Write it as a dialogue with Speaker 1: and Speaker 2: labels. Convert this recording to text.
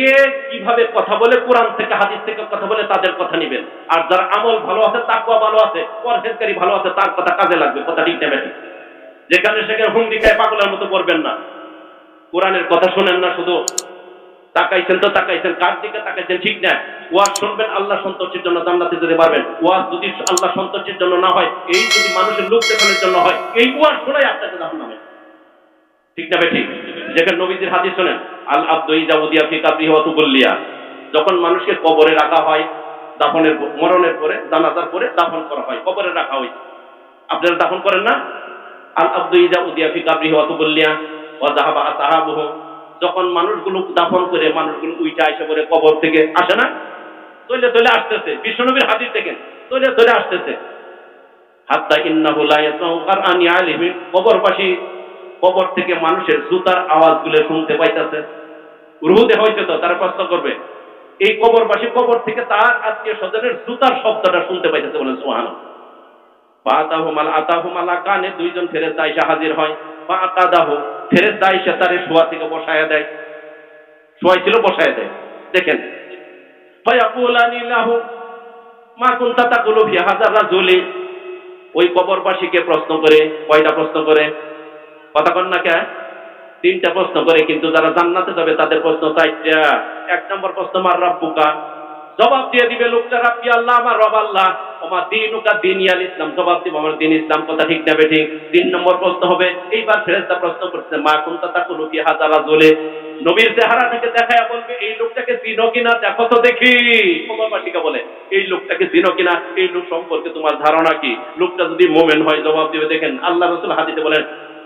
Speaker 1: কে কীভাবে কথা বলে, কোরআন থেকে, হাদিস থেকে কথা বলে তাদের কথা নিবেন। আর যার আমল ভালো আছে তাকুয়া ভালো আছে পরহেজকারী ভালো আছে, তার কথা কাজে লাগবে, কথা ঠিক নেবে ঠিক যেখানে সেখানে হুঙ্গি খায়, পাগলের মতো করবেন না। কোরআনের কথা শোনেন না শুধু। তাকাইছেন তো তাকাইছেন, কার দিকে তাকাইছেন ঠিক না। ওয়াজ শুনবেন, আল্লাহ সন্তোষের জন্য জান্নাতে যেতে পারবেন। ওয়াজ যদি আল্লাহ সন্তোষের জন্য না হয়, এই যদি মানুষের লোক দেখানোর জন্য হয়, এই ওয়াজ শোনাই আপনাকে জাহান নামে ঠিক না ঠিক যেখানে নবীজির হাদিস শোনেন আল আব্দু ইজাউদিয়া ফি কাবরি হতু বললিয়া যখন মানুষকে কবরে রাখা হয়, দাফনের মরণের পরে, জানাজার পরে দাফন করা হয়, কবরে রাখা হয়। আপনারা দাফন করেন না? আল আব্দু ইজাউদিয়া ফি কাবরি হতু বললিয়া ওয়া যাহাবা সাহাবুহু যখন মানুষগুলো দাফন করে, মানুষগুলো উইটা এসে করে কবর থেকে আসে না? তৈলে তৈলে আসতেছে, বিশ্বনবীর হাদিস থেকে। তৈলে তৈলে আসতেছে। হাত্তা ইন্নাহু লা ইয়াসমাউ কারআনি কবর থেকে মানুষের জুতার আওয়াজগুলো শুনতে পাইতেছে। রুহুতে হয়েছে তো তারা প্রশ্ন করবে, এই কবরবাসী কবর থেকে তার আত্মীয় স্বজনের জুতার শব্দটা শুনতে পাইতেছে বলেন সুহান বা আতাহু মাল আতাহু মালা কানে দুইজন এসে হাজির হয়, বা এসে তারে শোয়া থেকে বসায়া দেয় শোয়াই ছিল বসায়া দেয়। দেখেন, ফয়াকুলানি মা কুনতা তাকুলু ফি হাযার রাজুলি। ওই কবরবাসীকে প্রশ্ন করে, কয়টা প্রশ্ন করে? কথা কন না কে? তিনটা প্রশ্ন করে কিন্তু যারা জান্নাতে যাবে তাদের প্রশ্ন চারটা। এক নম্বর প্রশ্ন, মার রাব্বুকা? জবাব দিয়ে দিবে লোকটা, রাব্বি আল্লাহ, আমার রব আল্লাহ। আমার দিন উকা দিন ইয়াল ইসলাম? জবাব দিব, আমার দিন ইসলাম, কথা ঠিক নেবে ঠিক তিন নম্বর প্রশ্ন হবে, এইবার ফেরেস্তা প্রশ্ন করছে, মা কোনটা তা কোনো কি হাজারা জ্বলে নবীর চেহারাটাকে দেখায় বলবে, এই লোকটাকে চিনো কিনা? দেখো তো দেখি। কবরবাসীকে বলে, এই লোকটাকে চিনো কিনা? এই লোক সম্পর্কে তোমার ধারণা কি? লোকটা যদি মোমেন হয়, জবাব দিবে, দেখেন, আল্লাহ রসুল হাদিতে বলেন